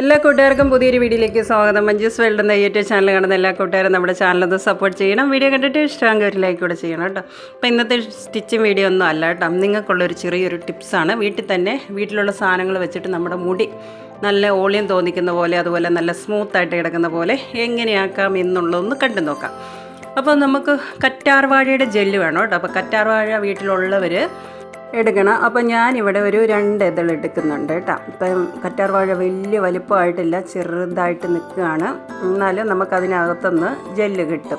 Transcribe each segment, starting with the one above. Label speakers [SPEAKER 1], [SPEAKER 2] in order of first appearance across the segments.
[SPEAKER 1] എല്ലാ കൂട്ടുകാർക്കും പുതിയൊരു വീഡിയോയിലേക്ക് സ്വാഗതം. മഞ്ജുസ് വേൾഡ് എന്ന യൂട്യൂബ് ചാനൽ കാണുന്ന എല്ലാ കൂട്ടുകാരും നമ്മുടെ ചാനലൊന്ന് സപ്പോർട്ട് ചെയ്യണം. വീഡിയോ കണ്ടിട്ട് ഇഷ്ടമെങ്കിൽ ഒരു ലൈക്ക് കൂടെ ചെയ്യണം കേട്ടോ. അപ്പോൾ ഇന്നത്തെ സ്റ്റിച്ചിങ് വീഡിയോ ഒന്നും അല്ല കേട്ടോ. നിങ്ങൾക്കുള്ളൊരു ചെറിയൊരു ടിപ്സാണ് വീട്ടിൽ തന്നെ വീട്ടിലുള്ള സാധനങ്ങൾ വെച്ചിട്ട് നമ്മുടെ മുടി നല്ല ഓളിയം തോന്നിക്കുന്ന പോലെ അതുപോലെ നല്ല സ്മൂത്തായിട്ട് കിടക്കുന്ന പോലെ എങ്ങനെയാക്കാം എന്നുള്ളതൊന്ന് കണ്ടു നോക്കാം. അപ്പോൾ നമുക്ക് കറ്റാർവാഴയുടെ ജെല്ല് വേണം കേട്ടോ. അപ്പോൾ കറ്റാർവാഴ വീട്ടിലുള്ളവർ എടുക്കണം. അപ്പോൾ ഞാനിവിടെ ഒരു രണ്ട് ഇതൾ എടുക്കുന്നുണ്ട് കേട്ടോ. ഇപ്പം കറ്റാർവാഴ വലിയ വലിപ്പമായിട്ടില്ല ചെറുതായിട്ട് നിൽക്കുകയാണ്. എന്നാലും നമുക്കതിനകത്തുനിന്ന് ജെല്ല് കിട്ടും.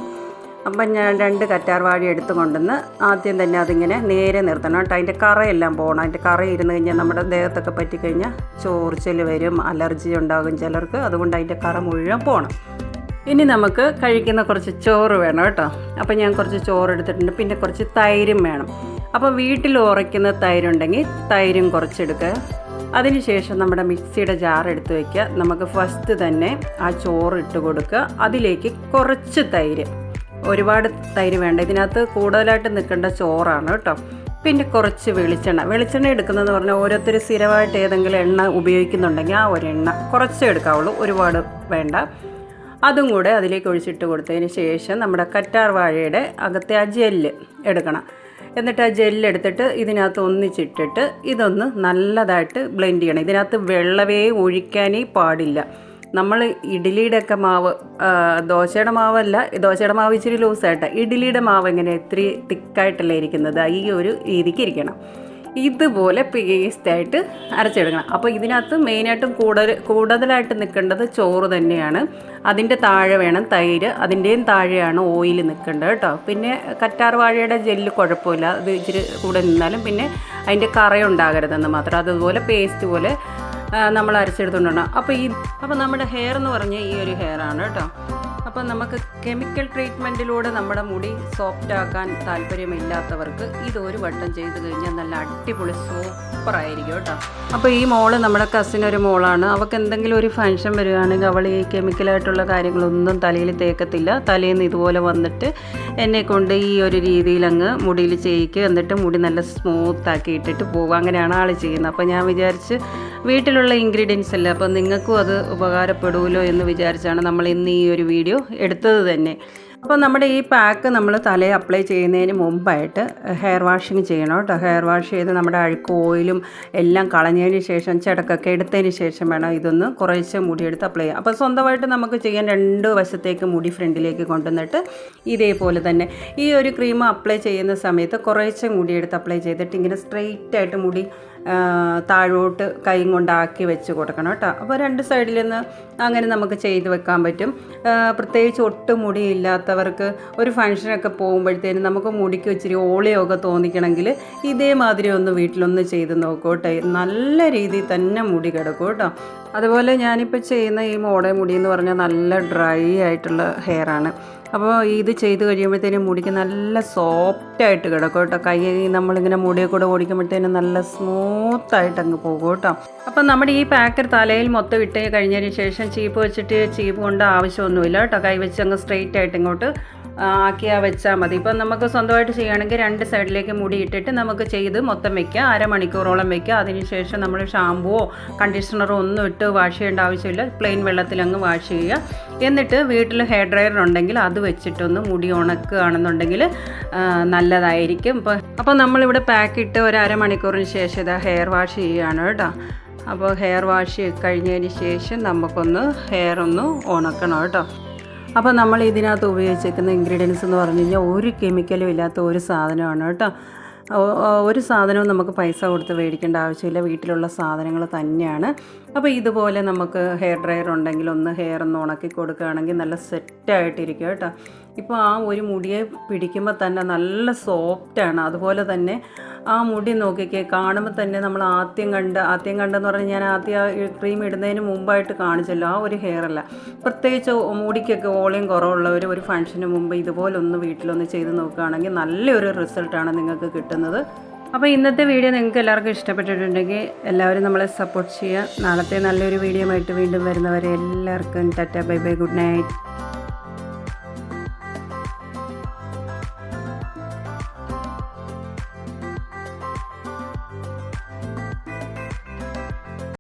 [SPEAKER 1] അപ്പം ഞാൻ രണ്ട് കറ്റാർവാഴ എടുത്ത് കൊണ്ടുവന്ന് ആദ്യം തന്നെ അതിങ്ങനെ നേരെ നിർത്തണം കേട്ടോ. അതിന്റെ കറയെല്ലാം പോകണം. അതിന്റെ കറ ഇരുന്ന് കഴിഞ്ഞാൽ നമ്മുടെ ദേഹത്തൊക്കെ പറ്റിക്കഴിഞ്ഞാൽ ചോർച്ചൽ വരും അലർജി ഉണ്ടാകും ചിലർക്ക്. അതുകൊണ്ട് അതിന്റെ കറ മുഴുവൻ പോകണം. ഇനി നമുക്ക് കഴിക്കുന്ന കുറച്ച് ചോറ് വേണം കേട്ടോ. അപ്പോൾ ഞാൻ കുറച്ച് ചോറ് എടുത്തിട്ടുണ്ട്. പിന്നെ കുറച്ച് തൈരും വേണം. അപ്പോൾ വീട്ടിൽ ഉറയ്ക്കുന്ന തൈരുണ്ടെങ്കിൽ തൈരും കുറച്ചെടുക്കുക. അതിനുശേഷം നമ്മുടെ മിക്സിയുടെ ജാർ എടുത്ത് വയ്ക്കുക നമുക്ക് ഫസ്റ്റ് തന്നെ ആ ചോറ് ഇട്ട് കൊടുക്കുക. അതിലേക്ക് കുറച്ച് തൈര്. ഒരുപാട് തൈര് വേണ്ട. ഇതിനകത്ത് കൂടുതലായിട്ട് നിൽക്കേണ്ട ചോറാണ് കേട്ടോ. പിന്നെ കുറച്ച് വെളിച്ചെണ്ണ. വെളിച്ചെണ്ണ എടുക്കുന്നതെന്ന് പറഞ്ഞാൽ ഓരോരുത്തർ സ്ഥിരമായിട്ട് ഏതെങ്കിലും എണ്ണ ഉപയോഗിക്കുന്നുണ്ടെങ്കിൽ ആ ഒരെണ്ണ എണ്ണ കുറച്ചേ എടുക്കാവുള്ളൂ. ഒരുപാട് വേണ്ട. അതും കൂടെ അതിലേക്ക് ഒഴിച്ചിട്ട് കൊടുത്തതിന് ശേഷം നമ്മുടെ കറ്റാർ വാഴയുടെ അകത്തെ ആ ജെല്ല് എടുക്കണം. എന്നിട്ട് ആ ജെല്ല് എടുത്തിട്ട് ഇതിനകത്ത് ഒന്നിച്ചിട്ടിട്ട് ഇതൊന്ന് നല്ലതായിട്ട് ബ്ലെൻഡ് ചെയ്യണം. ഇതിനകത്ത് വെള്ളവേ ഒഴിക്കാനേ പാടില്ല. നമ്മൾ ഇഡ്ഡലിയുടെ ഒക്കെ മാവ് ദോശയുടെ മാവല്ല ദോശയുടെ മാവ് ഇച്ചിരി ലൂസായിട്ടാണ് ഇഡ്ഡലിയുടെ മാവ് എങ്ങനെ ഇത്തിരി തിക്കായിട്ടല്ലേ ഇരിക്കുന്നത് ഈ ഒരു രീതിക്ക് ഇരിക്കണം. ഇതുപോലെ പേസ്റ്റ് ആയിട്ട് അരച്ചെടുക്കണം. അപ്പോൾ ഇതിനകത്ത് മെയിനായിട്ടും കൂടുതൽ കൂടുതലായിട്ട് നിൽക്കേണ്ടത് ചോറ് തന്നെയാണ്. അതിന്റെ താഴെ വേണം തൈര് അതിന്റെയും താഴെയാണ് ഓയിൽ നിൽക്കേണ്ടത് കേട്ടോ. പിന്നെ കറ്റാർ വാഴയുടെ ജെല്ല് കുഴപ്പമില്ല. അത് ഇച്ചിരി കൂടെ നിന്നാലും പിന്നെ അതിന്റെ കറയുണ്ടാകരുതെന്ന് മാത്രം. അതുപോലെ പേസ്റ്റ് പോലെ നമ്മൾ അരച്ചെടുത്തുകൊണ്ടാണ് അപ്പോൾ ഈ അപ്പോൾ നമ്മുടെ ഹെയർ എന്ന് പറഞ്ഞാൽ ഈ ഒരു ഹെയർ ആണ് കേട്ടോ. അപ്പോൾ നമുക്ക് കെമിക്കൽ ട്രീറ്റ്മെന്റിലൂടെ നമ്മുടെ മുടി സോഫ്റ്റ് ആക്കാൻ താല്പര്യമില്ലാത്തവർക്ക് ഇത് ഒരു വട്ടം ചെയ്ത് കഴിഞ്ഞാൽ നല്ല അടിപൊളി സൂപ്പർ ആയിരിക്കും കേട്ടോ. അപ്പോൾ ഈ മോൾ നമ്മുടെ കസിൻ ഒരു മോളാണ്. അവൾക്ക് എന്തെങ്കിലും ഒരു ഫങ്ഷൻ വരികയാണെങ്കിൽ അവൾ ഈ കെമിക്കലായിട്ടുള്ള കാര്യങ്ങളൊന്നും തലയിൽ തേക്കത്തില്ല. തലയിൽ നിന്ന് ഇതുപോലെ വന്നിട്ട് എന്നെ കൊണ്ട് ഈ ഒരു രീതിയിൽ അങ്ങ് മുടിയിൽ ചെയ്യിക്കുക. എന്നിട്ട് മുടി നല്ല സ്മൂത്ത് ആക്കി ഇട്ടിട്ട് പോകുക അങ്ങനെയാണ് ആൾ ചെയ്യുന്നത്. അപ്പോൾ ഞാൻ വിചാരിച്ച് വീട്ടിലുള്ള ഇൻഗ്രീഡിയൻസ് അല്ലേ? അപ്പോൾ നിങ്ങൾക്കും അത് ഉപകാരപ്പെടുമല്ലോ എന്ന് വിചാരിച്ചാണ് നമ്മൾ ഇന്ന് ഈ ഒരു വീഡിയോ എടുത്തത് തന്നെ. അപ്പോൾ നമ്മുടെ ഈ പാക്ക് നമ്മൾ തലയിൽ അപ്ലൈ ചെയ്യുന്നതിന് മുമ്പായിട്ട് ഹെയർ വാഷിങ് ചെയ്യണം കേട്ടോ. ഹെയർ വാഷ് ചെയ്ത് നമ്മുടെ അഴുക്ക് ഓയിലും എല്ലാം കളഞ്ഞതിന് ശേഷം ചെടക്കൊക്കെ എടുത്തതിന് ശേഷം വേണം ഇതൊന്ന് കുറേശ്ശെ മുടിയെടുത്ത് അപ്ലൈ ചെയ്യാം അപ്പോൾ സ്വന്തമായിട്ട് നമുക്ക് ചെയ്യാൻ രണ്ട് വശത്തേക്ക് മുടി ഫ്രണ്ടിലേക്ക് കൊണ്ടുവന്നിട്ട് ഇതേപോലെ തന്നെ ഈ ഒരു ക്രീം അപ്ലൈ ചെയ്യുന്ന സമയത്ത് കുറേശ്ശെ മുടിയെടുത്ത് അപ്ലൈ ചെയ്തിട്ട് ഇങ്ങനെ സ്ട്രെയിറ്റ് ആയിട്ട് മുടി താഴോട്ട് കൈയും കൊണ്ടാക്കി വെച്ച് കൊടുക്കണം കേട്ടോ. അപ്പോൾ രണ്ട് സൈഡിൽ നിന്ന് അങ്ങനെ നമുക്ക് ചെയ്ത് വെക്കാൻ പറ്റും. പ്രത്യേകിച്ച് ഒട്ടും മുടിയില്ലാത്തവർക്ക് ഒരു ഫങ്ഷനൊക്കെ പോകുമ്പോഴത്തേനും നമുക്ക് മുടിക്ക് ഇച്ചിരി ഓളിയൊക്കെ തോന്നിക്കണമെങ്കിൽ ഇതേമാതിരി ഒന്ന് വീട്ടിലൊന്ന് ചെയ്ത് നോക്കൂ കേട്ടോ. നല്ല രീതിയിൽ തന്നെ മുടി കിടക്കും കേട്ടോ. അതുപോലെ ഞാനിപ്പോൾ ചെയ്യുന്ന ഈ മോടെ മുടി എന്ന് പറഞ്ഞാൽ നല്ല ഡ്രൈ ആയിട്ടുള്ള ഹെയർ ആണ് അപ്പോൾ ഇത് ചെയ്ത് കഴിയുമ്പോഴത്തേനും മുടിക്ക് നല്ല സോഫ്റ്റ് സോഫ്റ്റായിട്ട് കിടക്കും കേട്ടോ. കൈ നമ്മളിങ്ങനെ മുടിയെ കൂടെ ഓടിക്കുമ്പോഴത്തേനും നല്ല സ്മൂത്തായിട്ട് അങ്ങ് പോകും കേട്ടോ. അപ്പം നമ്മുടെ ഈ പാക്കർ തലയിൽ മൊത്തം ഇട്ട് കഴിഞ്ഞതിന് ശേഷം ചീപ്പ് വെച്ചിട്ട് ചീപ്പ് കൊണ്ട് ആവശ്യമൊന്നുമില്ല കേട്ടോ. കൈ വെച്ച് അങ്ങ് സ്ട്രെയിറ്റ് ആയിട്ട് ഇങ്ങോട്ട് ആക്കിയാൽ വെച്ചാൽ മതി. ഇപ്പം നമുക്ക് സ്വന്തമായിട്ട് ചെയ്യുകയാണെങ്കിൽ രണ്ട് സൈഡിലേക്ക് മുടി ഇട്ടിട്ട് നമുക്ക് ചെയ്ത് മൊത്തം വെക്കുക. അരമണിക്കൂറോളം വെക്കുക. അതിനുശേഷം നമ്മൾ ഷാമ്പുവോ കണ്ടീഷണറോ ഒന്നും ഇട്ട് വാഷ് ചെയ്യേണ്ട ആവശ്യമില്ല. പ്ലെയിൻ വെള്ളത്തിൽ അങ്ങ് വാഷ് ചെയ്യുക. എന്നിട്ട് വീട്ടിൽ ഹെയർ ഡ്രയർ ഉണ്ടെങ്കിൽ അത് വെച്ചിട്ടൊന്ന് മുടി ഉണക്കുകയാണെന്നുണ്ടെങ്കിൽ നല്ലതായിരിക്കും. ഇപ്പോൾ അപ്പോൾ നമ്മളിവിടെ പാക്ക് ഇട്ട് ഒരു അരമണിക്കൂറിന് ശേഷം ഇതാ ഹെയർ വാഷ് ചെയ്യുകയാണ് കേട്ടോ. അപ്പോൾ ഹെയർ വാഷ് കഴിഞ്ഞതിന് ശേഷം നമുക്കൊന്ന് ഹെയർ ഒന്ന് ഉണക്കണം കേട്ടോ. അപ്പോൾ നമ്മൾ ഇതിനകത്ത് ഉപയോഗിച്ചേക്കുന്ന ഇൻഗ്രീഡിയൻസ് എന്ന് പറഞ്ഞു കഴിഞ്ഞാൽ ഒരു കെമിക്കലും ഇല്ലാത്ത ഒരു സാധനമാണ് കേട്ടോ. ഒരു സാധനവും നമുക്ക് പൈസ കൊടുത്ത് മേടിക്കേണ്ട ആവശ്യമില്ല. വീട്ടിലുള്ള സാധനങ്ങൾ തന്നെയാണ്. അപ്പോൾ ഇതുപോലെ നമുക്ക് ഹെയർ ഡ്രയർ ഉണ്ടെങ്കിൽ ഒന്ന് ഹെയർ ഒന്ന് ഉണക്കി കൊടുക്കുകയാണെങ്കിൽ നല്ല സെറ്റായിട്ടിരിക്കും കേട്ടോ. ഇപ്പോൾ ആ ഒരു മുടിയെ പിടിക്കുമ്പോൾ തന്നെ നല്ല സോഫ്റ്റാണ് അതുപോലെ തന്നെ ആ മുടി നോക്കിക്കേ കാണുമ്പോൾ തന്നെ നമ്മൾ ആദ്യം കണ്ട് ആദ്യം കണ്ടെന്ന് പറഞ്ഞാൽ ഞാൻ ആദ്യം ക്രീം ഇടുന്നതിന് മുമ്പായിട്ട് കാണിച്ചല്ലോ ആ ഒരു ഹെയർ അല്ല. പ്രത്യേകിച്ച് മുടിക്കൊക്കെ വോളിയം കുറവുള്ളവർ ഒരു ഫംഗ്ഷന് മുമ്പ് ഇതുപോലെ ഒന്ന് വീട്ടിലൊന്ന് ചെയ്ത് നോക്കുകയാണെങ്കിൽ നല്ലൊരു റിസൾട്ടാണ് നിങ്ങൾക്ക് കിട്ടുന്നത്. അപ്പോൾ ഇന്നത്തെ വീഡിയോ നിങ്ങൾക്ക് എല്ലാവർക്കും ഇഷ്ടപ്പെട്ടിട്ടുണ്ടെങ്കിൽ എല്ലാവരും നമ്മളെ സപ്പോർട്ട് ചെയ്യുക. നാളത്തെ നല്ലൊരു വീഡിയോ ആയിട്ട് വീണ്ടും വരുന്നവരെ എല്ലാവർക്കും tata bye bye good night.